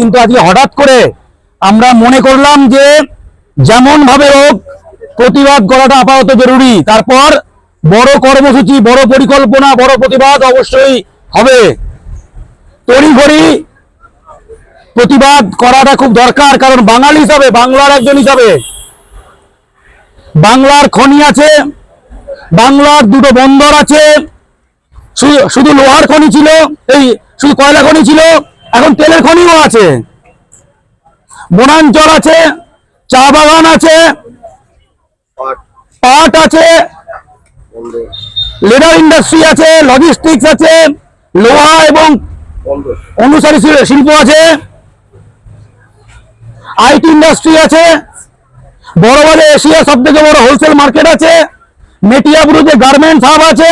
কিন্তু আজকে হঠাৎ করে আমরা মনে করলাম যে যেমন ভাবে হোক প্রতিবাদ করাটা আপাতত জরুরি। তারপর বড় কর্মসূচি, বড় পরিকল্পনা, বড় প্রতিবাদ অবশ্যই হবে। তড়িঘড়ি প্রতিবাদ করাটা খুব দরকার, কারণ বাঙালি হিসাবে, বাংলার একজন হিসাবে, বাংলার খনি আছে, বাংলার দুটো বন্দর আছে শুধু- শুধু লোহার খনি ছিল, এই, শুধু কয়লা খনি ছিল এখন তেলের খনিও আছে। বনাঞ্চল আছে চা বাগান আছে পাট। আছে লেদার ইন্ডাস্ট্রি আছে লজিস্টিক্স আছে লোহা এবং অনুসারী শিল- শিল্প আছে আইটি ইন্ডাস্ট্রি আছে বড় বড় এশিয়া সব থেকে বড় হোলসেল মার্কেট আছে মেটিয়াপুরুতে গার্মেন্টস হাব আছে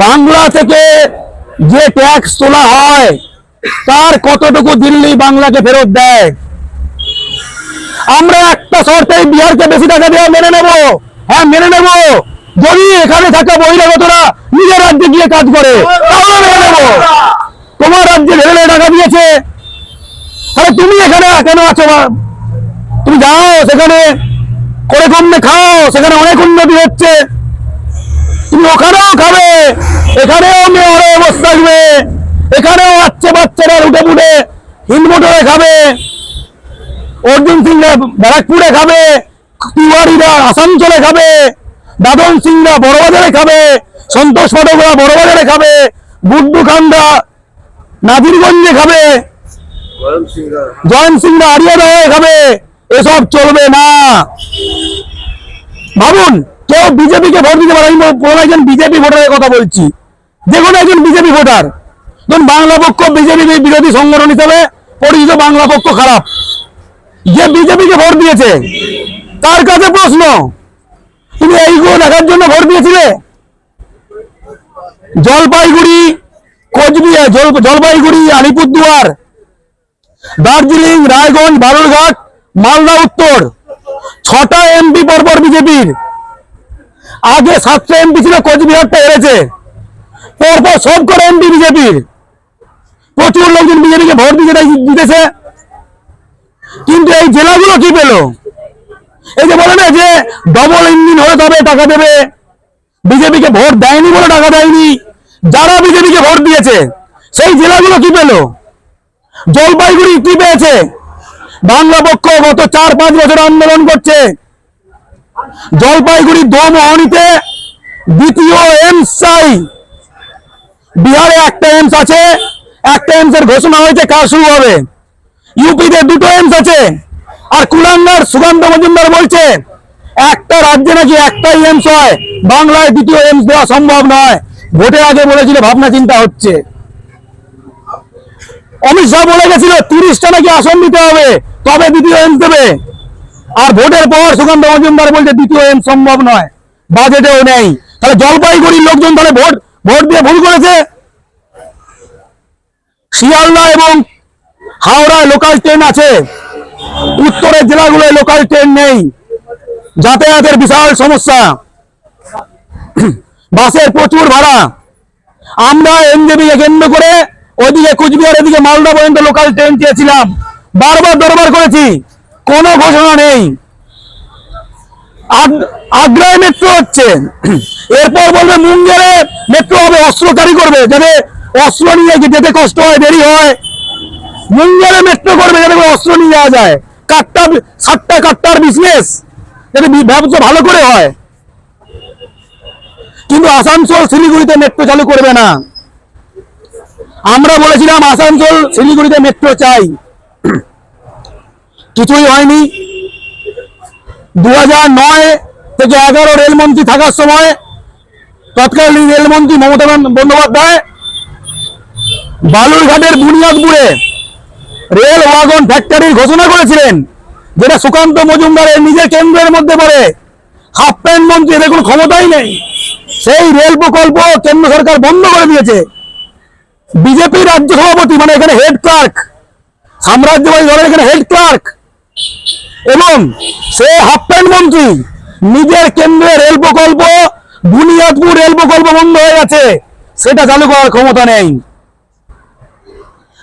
বাংলা থেকে যে ট্যাক্স তোলা হয়, তার কতটুকু দিল্লি বাংলাকে ফেরত দেয়? আমরা একটা শর্তে বিহারকে বেশি টাকা দেওয়া মেনে নেব। হ্যাঁ মেনে নেব। যদি এখানে থাকা বহিরাগতরা নিজের রাজ্যে গিয়ে কাজ করে, তাহলে মেনে নেব। তোমার রাজ্যে ঢেলে টাকা দিয়েছে। তাহলে তুমি এখানে কেন আছো? তুমি যাও সেখানে। করে কমে খাও, সেখানে অনেক উন্নতি হচ্ছে। তুমি ওখানেও খাবে। এখানেও মেয়রে বসে থাকবে এখানেও বাচ্চা বাচ্চারা উঠে পুটে হিন্দমোটরে খাবে। অর্জুন সিংরা ব্যারাকপুরে খাবে। তিওয়ারিরা আসানসোলে খাবে। দাদন সিংরা বড়বাজারে খাবে। সন্তোষ পাঠকরা বড়বাজারে খাবে। গুড্ডু খান্ডা নাজিরগঞ্জে খাবে। জয়ন্ত সিংরা আরিয়াদা হয়ে খাবে। এসব চলবে না। ভাবুন, কেউ বিজেপিকে ভোট দিতে পারে আমি কোনো একজন বিজেপি ভোটারের কথা বলছি। যে কোনো একজন বিজেপি ভোটার। ধরুন বাংলা পক্ষ বিজেপি বিরোধী সংগঠন হিসাবে পরিচিত বাংলা পক্ষ খারাপ। যে বিজেপিকে ভোট দিয়েছে, তার কাছে প্রশ্ন, তুমি এইগুলো দেখার জন্য ভোট দিয়েছিলে? জলপাইগুড়ি, কোচবিহার, জল- জলপাইগুড়ি, আলিপুরদুয়ার, দার্জিলিং, রায়গঞ্জ, বালুরঘাট, মালদা, উত্তর। ছটা এমপি পরপর বিজেপির। আগে সাতটা এমপি ছিল, কোচবিহারটা হেরেছে। পরপর সব করে এমপি বিজেপির প্রচুর লোকজন বিজেপিকে ভোট দিতে দিতেছে। কিন্তু এই জেলাগুলো কি পেল? এই যে বলে না যে ডবল ইঞ্জিন হলে তবে টাকা দেবে। বিজেপিকে ভোট দেয়নি বলে টাকা দেয়নি। যারা বিজেপিকে ভোট দিয়েছে, সেই জেলাগুলো কি পেল? জলপাইগুড়ি কি পেয়েছে? বাংলা পক্ষ গত চার পাঁচ বছর আন্দোলন করছে। জলপাইগুড়ি দোমোহনীতে দ্বিতীয় এমস চাই বিহারে একটা এমস আছে, একটা এমস এর ঘোষণা হয়েছে কাজ শুরু হবে। ইউপিতে দুটো এমস আছে, আর কুলাঙ্গার সুকান্ত মজুমদার বলছে, একটা রাজ্যে নাকি একটাই এমস হয়, বাংলায় দ্বিতীয় এমস দেওয়া সম্ভব নয়। ভোটের আগে বলেছিল, ভাবনা চিন্তা হচ্ছে। অমিত শাহ বলে গেছিল, তিরিশটা নাকি আসন দিতে হবে, তবে দ্বিতীয় এমস দেবে। আর ভোটের পর সুকান্ত মজুমদার বলছে, দ্বিতীয় এম সম্ভব নয়, বাজেটেও নেই। তাহলে জলপাইগুড়ির লোকজন তাহলে ভোট ভোট দিয়ে ভুল করেছে। শিয়ালদা এবং হাওড়ায় লোকাল ট্রেন আছে। উত্তরের জেলাগুলোয় লোকাল ট্রেন নেই। যাতায়াতের বিশাল সমস্যা। বাসের প্রচুর ভাড়া। আমরা এনজেপিকে কেন্দ্র করে ওইদিকে কুচবিহার, এদিকে মালদা পর্যন্ত লোকাল ট্রেন চেয়েছিলাম। বারবার দরবার করেছি। কোনো ঘোষণা নেই। আগ- আগ্রায় মেট্রো হচ্ছে। এরপর বলবে মুঙ্গেরে মেট্রো হবে, অস্ত্র ক্যারি করবে, যাতে অস্ত্র নিয়ে যেতে কষ্ট হয়, দেরি হয়। মুঙ্গেরে মেট্রো করবে, যাতে অস্ত্র নিয়ে যাওয়া যায়। কাট্টা সাতটা কাট্টার বিজনেস যাতে ব্যবসা ভালো করে হয়। কিন্তু আসানসোল, শিলিগুড়িতে মেট্রো চালু করবে না। আমরা বলেছিলাম আসানসোল, শিলিগুড়িতে মেট্রো চাই। কিছুই হয়নি। দু নয় থেকে এগারো রেলমন্ত্রী থাকার সময় তৎকালীন রেলমন্ত্রী মমতা বন্দ্যোপাধ্যায়, বালুরঘাটের বুনিয়াদপুরে রেল ওয়াগন ফ্যাক্টরির ঘোষণা করেছিলেন, যেটা সুকান্ত মজুমদারের নিজের কেন্দ্রের মধ্যে পড়ে। হাফ প্যান্ট মন্ত্রী এদের কোনো ক্ষমতাই নেই। সেই রেল প্রকল্প কেন্দ্র সরকার বন্ধ করে দিয়েছে। বিজেপি রাজ্য সভাপতি মানে এখানে হেড ক্লার্ক সাম্রাজ্যবাদী দলের এখানে হেড ক্লার্ক এবং সে হাফ প্যান্ট মন্ত্রী নিজের কেন্দ্রে রেল প্রকল্প বুনিয়াদপুর রেল প্রকল্প বন্ধ হয়ে গেছে। সেটা চালু করার ক্ষমতা নেই।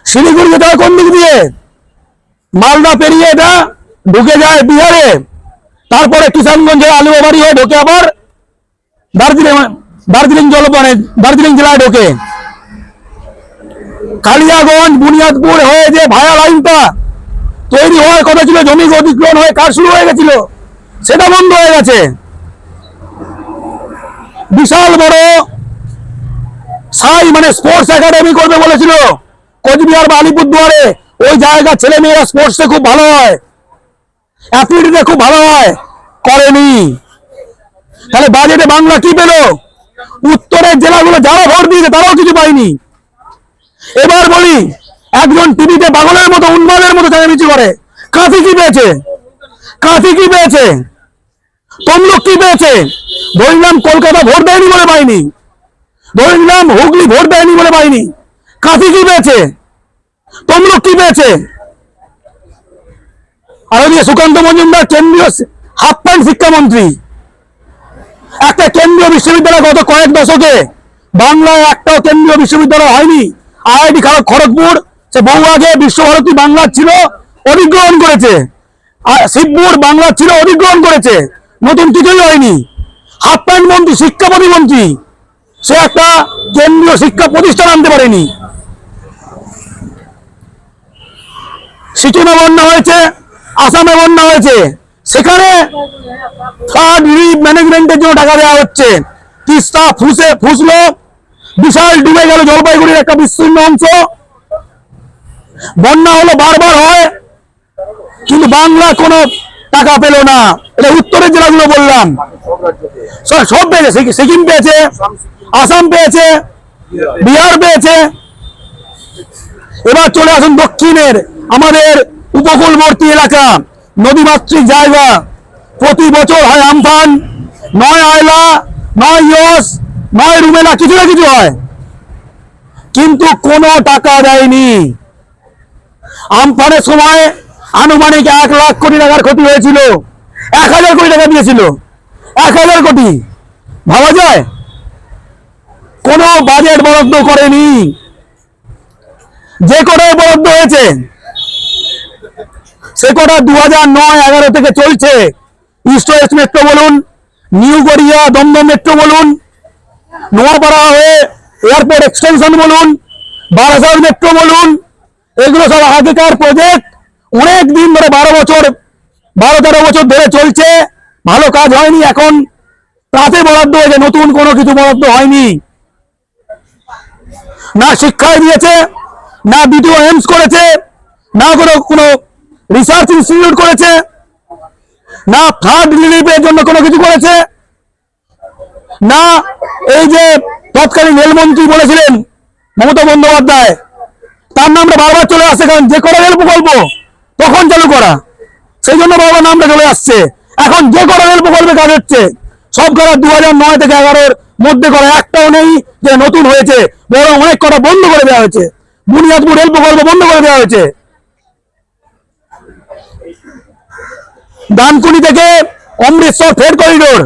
শিলিগুড়ি যেতে কোন দিক দিয়ে? মালদা পেরিয়ে এটা ঢুকে যায় বিহারে। তারপরে কিষানগঞ্জে আলুবাড়ি হয়ে ঢোকে আবার। দার্জিলিং দার্জিলিং জল মানে দার্জিলিং জেলায় ঢোকে। কালিয়াগঞ্জ, বুনিয়াদপুর হয়ে যে ভায়া লাইনটা তৈরি হওয়ার কথা ছিল জমি অধিগ্রহণ হয়ে কাজ শুরু হয়ে গেছিল, সেটা বন্ধ হয়ে গেছে। বিশাল বড় সাই মানে স্পোর্টস একাডেমি করবে বলেছিল কোচবিহার বা আলিপুরদুয়ারে। ওই জায়গা ছেলে মেয়েরা স্পোর্টসে খুব ভালো হয়। অ্যাথলিটিতে খুব ভালো হয়। করেনি। তাহলে বাজেটে বাংলা কি পেল? উত্তরের জেলাগুলো যারা ভোট দিয়েছে তারাও কিছু পায়নি। এবার বলি, একজন টিভিতে পাগলের মতো, উন্মাদের মতো চেঁচামেচি করে। কাঁথি কি পেয়েছে? কাঁথি কি পেয়েছে? তমলুক কি পেয়েছে? ধরে নিলাম কলকাতা ভোট দেয়নি বলে পাইনি। ধরে নিলাম হুগলি ভোট দেয়নি বলে পাইনি। কাঁথি কি পেয়েছে? তমলুক কি পেয়েছে? আর সুকান্ত মজুমদার, কেন্দ্রীয় হাফ প্যান্ট শিক্ষামন্ত্রী। একটা কেন্দ্রীয় বিশ্ববিদ্যালয় গত কয়েক দশকে। বাংলায় একটাও কেন্দ্রীয় বিশ্ববিদ্যালয় হয়নি। আইআইটি খড়গপুর, সে বহু আগে বিশ্বভারতী বাংলার ছিল, অধিগ্রহণ করেছে। শিবপুর বাংলার ছিল, অধিগ্রহণ করেছে। নতুন কিছুই হয়নি। হাফ প্যান্ট মন্ত্রী শিক্ষা প্রতিমন্ত্রী সে একটা কেন্দ্রীয় শিক্ষা প্রতিষ্ঠান আনতে পারেনি। সিকিমে বন্যা হয়েছে, আসামে বন্যা হয়েছে, সেখানে ফ্লাড রিলিফ ম্যানেজমেন্টের জন্য টাকা দেওয়া হচ্ছে। তিস্তা ফুসে, ফুসলো, বিশাল ডুবে গেল জলপাইগুড়ির একটা বিস্তীর্ণ অংশ। বন্যা হলো বারবার হয়, কিন্তু বাংলা কোনো টাকা পেল না। এটা উত্তরের জেলাগুলো বললাম। সব পেয়েছে। সিকিম পেয়েছে, আসাম পেয়েছে, বিহার পেয়েছে। এবার চলে আসুন দক্ষিণের আমাদের উপকূলবর্তী এলাকা। নদীমাতৃক জায়গা। প্রতি বছর হয় আমফান। নয় আয়লা, নয় ইয়স, নয় রুমেলা, কিছু না কিছু হয়। কিন্তু কোনো টাকা দেয়নি। আমফানের সময় আনুমানিক এক লাখ কোটি টাকার ক্ষতি হয়েছিল। এক হাজার কোটি টাকা দিয়েছিল। এক হাজার কোটি। ভাবা যায়? কোনো বাজেট বরাদ্দ করেনি। যে কটাই বরাদ্দ হয়েছে, সে কটা দু হাজার নয়, এগারো থেকে চলছে। ইস্ট ওয়েস্ট মেট্রো বলুন নিউ গড়িয়া দমদম মেট্রো বলুন, নোয়াপাড়া হয়ে এয়ারপোর্ট এক্সটেনশন বলুন, বারাসাত মেট্রো বলুন, এগুলো সব আগেকার প্রজেক্ট অনেক দিন ধরে বারো বছর, বারো তেরো বছর ধরে চলছে, ভালো কাজ হয়নি এখন। তাতে বরাদ্দ হয়েছে, নতুন কোনো কিছু বরাদ্দ হয়নি। না শিক্ষায় দিয়েছে, না বিডিও এমস করেছে, না কোনো কোনো রিসার্চ ইনস্টিটিউট করেছে, না ফ্লাড রিলিফের জন্য কোনো কিছু করেছে, না এই যে তৎকালীন রেলমন্ত্রী বলেছিলেন মমতা বন্দ্যোপাধ্যায়, তার নামটা বারবার চলে আসছে, কারণ যে করা রেল প্রকল্প তখন চালু করা? সেই জন্য বারবার নামটা চলে আসছে। এখন যে করা রেল প্রকল্পে কাজ হচ্ছে, সব করা দু নয় থেকে এগারোর মধ্যে করা একটাও নেই যে নতুন হয়েছে, বরং অনেক কটা বন্ধ করে দেওয়া হয়েছে। বুনিয়াদপুর রেল প্রকল্প বন্ধ করে দেওয়া হয়েছে। ডানকুনি থেকে অমৃতসর ট্রেড করিডোর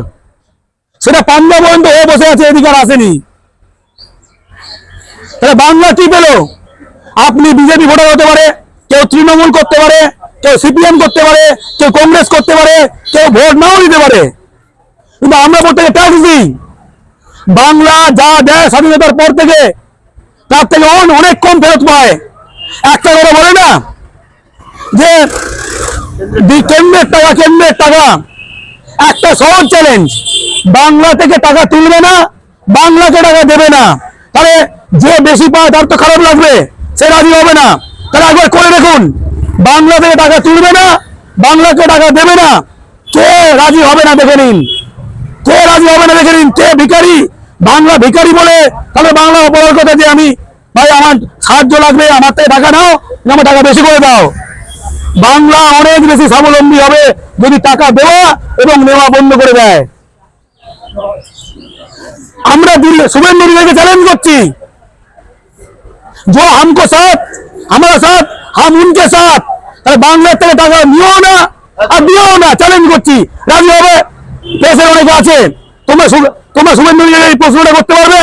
সেটা পাঞ্জাব পর্যন্ত হয়ে বসে আছে, এদিকে আর আসেনি। তাহলে বাংলা কি পেল? আপনি বিজেপি ভোটার হতে পারে কেউ তৃণমূল করতে পারে, কেউ সিপিএম করতে পারে, কেউ কংগ্রেস করতে পারে, কেউ ভোট নাও দিতে পারে। কিন্তু আমরা প্রত্যেকে ট্যাক্স দিই। বাংলা, যা দেয় স্বাধীনতার পর থেকে, তার থেকে অন- অনেক কম ফেরত পায়। একটা করে বলে না? যে কেন্দ্রের টাকা কেন্দ্রের টাকা। একটা সহজ চ্যালেঞ্জ বাংলা থেকে টাকা তুলবে না, বাংলাকে টাকা দেবে না। তাহলে যে বেশি পায় তার তো খারাপ লাগবে, সে রাজি হবে না। তাহলে একবার করে দেখুন বাংলা থেকে টাকা তুলবে না বাংলাকে টাকা দেবে না কে রাজি হবে না দেখে নিন কে রাজি হবে না দেখে নিন কে ভিখারি বাংলা ভিখারি বলে তাহলে বাংলা বলার কথা যে আমি ভাই আমার সাহায্য লাগবে আমার থেকে টাকা নাও আমার টাকা বেশি করে দাও বাংলা অনেক বেশি স্বাবলম্বী হবে যদি টাকা দেওয়া এবং নেওয়া বন্ধ করে দেয় আমরা দিল্লি শুভেন্দু অধিকারীকে চ্যালেঞ্জ করছি जो हमको साथ हमारा साथ हम उनके साथ তাহলে বাংলার থেকে টাকা নিও না আর দিও না চ্যালেঞ্জ করছি রাজি হবে দেশের অনেকে আছে তোমরা শু- তোমরা শুভেন্দু অধিকারী এই প্রশ্নটা করতে পারবে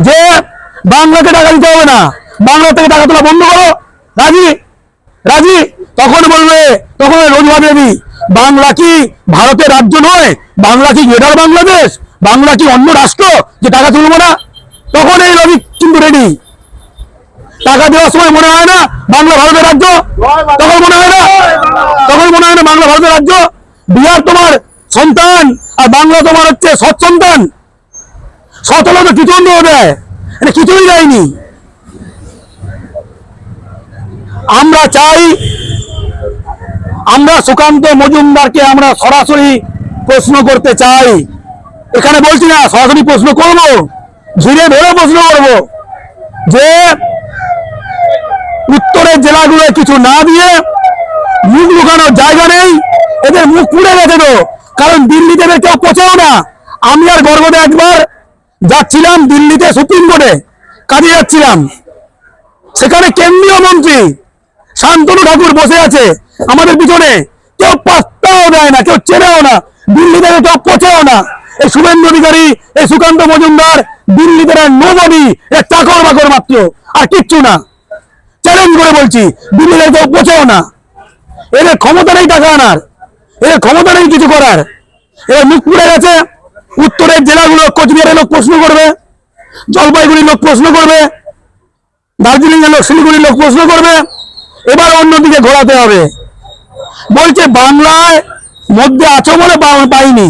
যে বাংলাকে টাকা দিতে হবে না বাংলা থেকে টাকা তোলা বন্ধ করো রাজি রাজি তখন বলবে তখন রোজ দেবী বাংলা কি ভারতের রাজ্য নয় বাংলা কি গ্রেটার বাংলাদেশ বাংলা কি অন্য রাষ্ট্র যে টাকা তুলবো না তখন এই রবি কিন্তু রেডি টাকা দেওয়ার সময় মনে হয় না বাংলা ভারতের রাজ্য? তখন মনে হয় না? তখন মনে হয় না বাংলা ভারতের রাজ্য? বিহার তোমার সন্তান আর বাংলা তোমার হচ্ছে সৎ সন্তান সৎ হলে তো দেয়। এটা কিছুই দেয়নি। আমরা চাই আমরা সুকান্ত মজুমদারকে আমরা সরাসরি প্রশ্ন করতে চাই। এখানে বলছি না, সরাসরি প্রশ্ন করব, ঘিরে ধরে প্রশ্ন করব যে উত্তরের জেলাগুলো কিছু না দিয়ে মুখ লুকানোর জায়গা নেই। এদের মুখ পুড়ে গেছে তো। কারণ দিল্লিতে কেউ পচেও না। আমি আর গর্বতে একবার যাচ্ছিলাম দিল্লিতে সুপ্রিম কোর্টে। কাজে যাচ্ছিলাম। সেখানে কেন্দ্রীয় মন্ত্রী শান্তনু ঠাকুর বসে আছে আমাদের পিছনে। কেউ পাত্তাও দেয় না, কেউ চেনেও না। দিল্লিতে কেউ পচেও না। এই শুভেন্দু অধিকারী, এই সুকান্ত মজুমদার, দিল্লিতে নো এ চাকর বাকর মাত্র। আর কিচ্ছু না। চ্যালেঞ্জ করে বলছি থেকে কেউ না। এদের ক্ষমতা নেই টাকা আনার, এদের ক্ষমতা নেই কিছু করার। এরা মুখ পুড়ে গেছে, উত্তরের জেলাগুলো কোচবিহারের লোক প্রশ্ন করবে, জলপাইগুড়ির লোক প্রশ্ন করবে দার্জিলিং এর লোক, শিলিগুড়ির লোক প্রশ্ন করবে, এবার অন্যদিকে ঘোরাতে হবে। বলছে, বাংলায় মধ্যে আছো বলে পাইনি।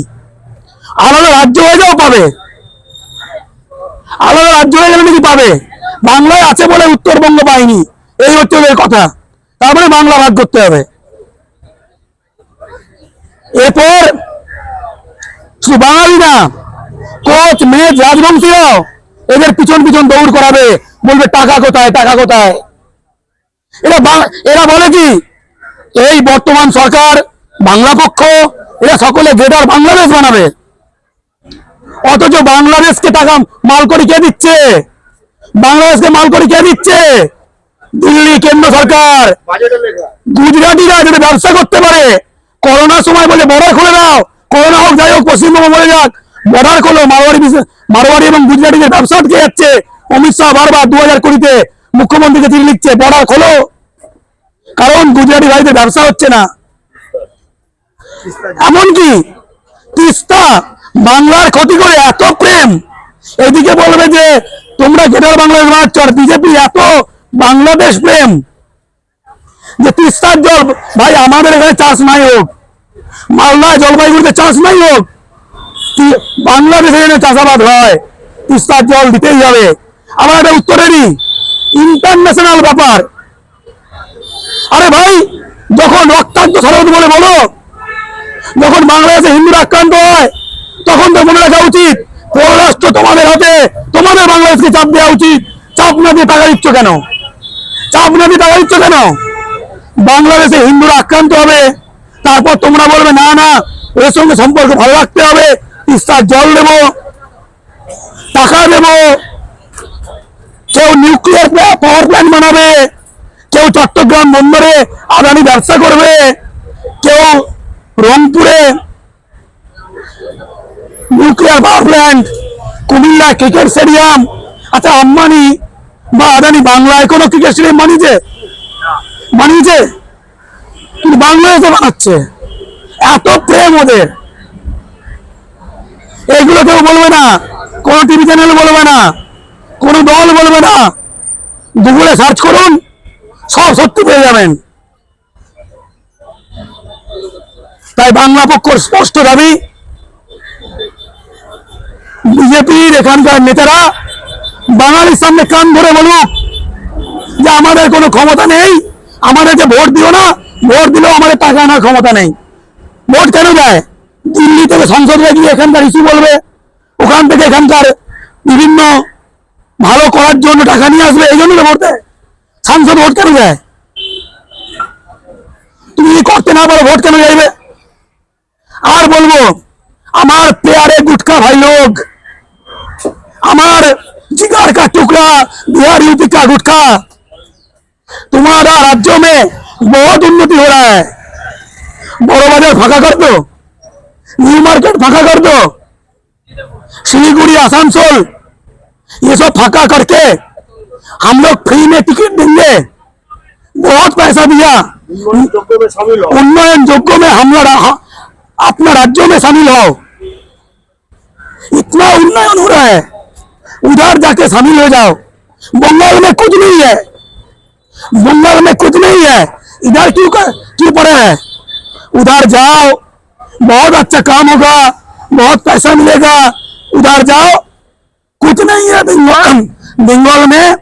আলাদা রাজ্য হয়ে যাও পাবে। আলাদা রাজ্য হয়ে গেলে নাকি পাবে। বাংলায় আছে বলে উত্তরবঙ্গ পাইনি এই হচ্ছে ওদের কথা। তারপরে বাংলা ভাগ করতে হবে। এরপর শুধু বাঙালি না কোচ মেজ রাজবংশীয়, এদের পিছন পিছন দৌড় করাবে। বলবে, টাকা কোথায়? টাকা কোথায়? এরা এরা বলে কি? এই বর্তমান সরকার, বাংলা পক্ষ, এরা সকলে গ্রেটার বাংলাদেশ বানাবে। অথচ বাংলাদেশকে টাকা মাল করে কে দিচ্ছে? বাংলাদেশকে মাল করে কে দিচ্ছে? দিল্লি, কেন্দ্র সরকার। গুজরাটিরা যদি ব্যবসা করতে পারে। করোনার সময় বলে বর্ডার খুলে দাও। করোনা হোক, যাই হোক, পশ্চিমবঙ্গ বলে যাক, বর্ডার খোলো। মারোয়ারি মারোয়ারি এবং গুজরাটিদের ব্যবসা আটকে যাচ্ছে, অমিত শাহ বারবার দু হাজার কুড়িতে মুখ্যমন্ত্রীকে চিঠি লিখছে, বর্ডার খোলো। কারণ গুজরাটি ভাইদের ব্যবসা হচ্ছে না। এমনকি তিস্তা বাংলার ক্ষতি করে এত প্রেম। এদিকে বলবে যে, তোমরা গেটার বাংলাদেশ বানাচ্ছ আর বিজেপি এত বাংলাদেশ প্রেম। যে তিস্তার জল, ভাই, আমাদের এখানে চাষ নাই হোক। মালদা জলপাইগুড়িতে চাষ নাই হোক। বাংলাদেশে এখানে চাষাবাদ হয়, তিস্তার জল দিতেই হবে। আমার এটা উত্তরেরই ইন্টারন্যাশনাল ব্যাপার। আরে ভাই, যখন রক্তান্ত সরদ বলে বলো, যখন বাংলাদেশে হিন্দুরা আক্রান্ত হয়, তখন তো মনে রাখা উচিত, পররাষ্ট্র তোমাদের হাতে, তোমাদের বাংলাদেশকে চাপ দেওয়া উচিত। চাপ না দিয়ে টাকা দিচ্ছ কেন? চাপ না দিয়ে টাকা দিচ্ছ কেন? বাংলাদেশে হিন্দুরা আক্রান্ত হবে, তারপর তোমরা বলবে, না না ওর সঙ্গে সম্পর্ক ভালো রাখতে হবে তিস্তার জল দেব, টাকা দেব। কেউ নিউক্লিয়ার পাওয়ার প্ল্যান্ট বানাবে, কেউ চট্টগ্রাম বন্দরে আদানি ব্যবসা করবে, কেউ রংপুরে nuclear power plant Comilla cricket stadium আচ্ছা আম্বানি বা আদানি বাংলায় কোনো ক্রিকেট স্টেডিয়াম বানিয়েছে বানিয়েছে কিন্তু বাংলায় তো বানাচ্ছে। এত প্রেম ওদের। এইগুলো কেউ বলবে না। কোনো টিভি চ্যানেল বলবে না। কোনো দল বলবে না। গুগলে সার্চ করুন, সব সত্যি পেয়ে যাবেন। তাই বাংলা পক্ষর স্পষ্ট দাবি, বিজেপির এখানকার নেতারা বাঙালির সামনে কান ধরে বলুক যে আমাদের কোনো ক্ষমতা নেই আমাদের যে ভোট দিও না, ভোট দিলেও আমাদের টাকা আনার ক্ষমতা নেই। ভোট কেন দেয়? দিল্লি থেকে সংসদে গিয়ে এখানকার ইস্যু বলবে, ওখান থেকে এখানকার বিভিন্ন ভালো করার জন্য টাকা নিয়ে আসবে, এই জন্য ভোট দেয়। সাংসদ ভোট কেন দেয়? তুমি করতে না পারো, ভোট কেন যাইবে আর বলব, আমার পেয়ারে গুটকা ভাই লোক, আমার जिगर का टुकड़ा बिहार यूपी का गुटखा। तुम्हारा राज्यों में बहुत उन्नति हो रहा है। बड़ो बाज़ार फाका कर दो। न्यू मार्केट फाका कर दो। सिलीगुड़ी आसानसोल ये सब फाका करके हम लोग फ्री में टिकट देंगे। बहुत पैसा दिया। उन्नयन योग्य में हम लोग अपने राज्यों में शामिल हो। इतना उन्नयन हो रहा है। उधर जाके शामिल हो जाओ बंगाल में कुछ नहीं है बंगाल में कुछ नहीं है इधर क्यों कर, क्यों पड़े हैं उधर जाओ बहुत अच्छा काम होगा बहुत पैसा मिलेगा उधर जाओ कुछ नहीं है बंगाल बंगाल में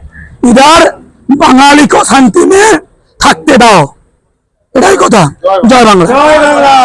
इधर বাঙালি को শান্তি में থাকতে দাও এটাই কথা জয় বাংলা জয় বাংলা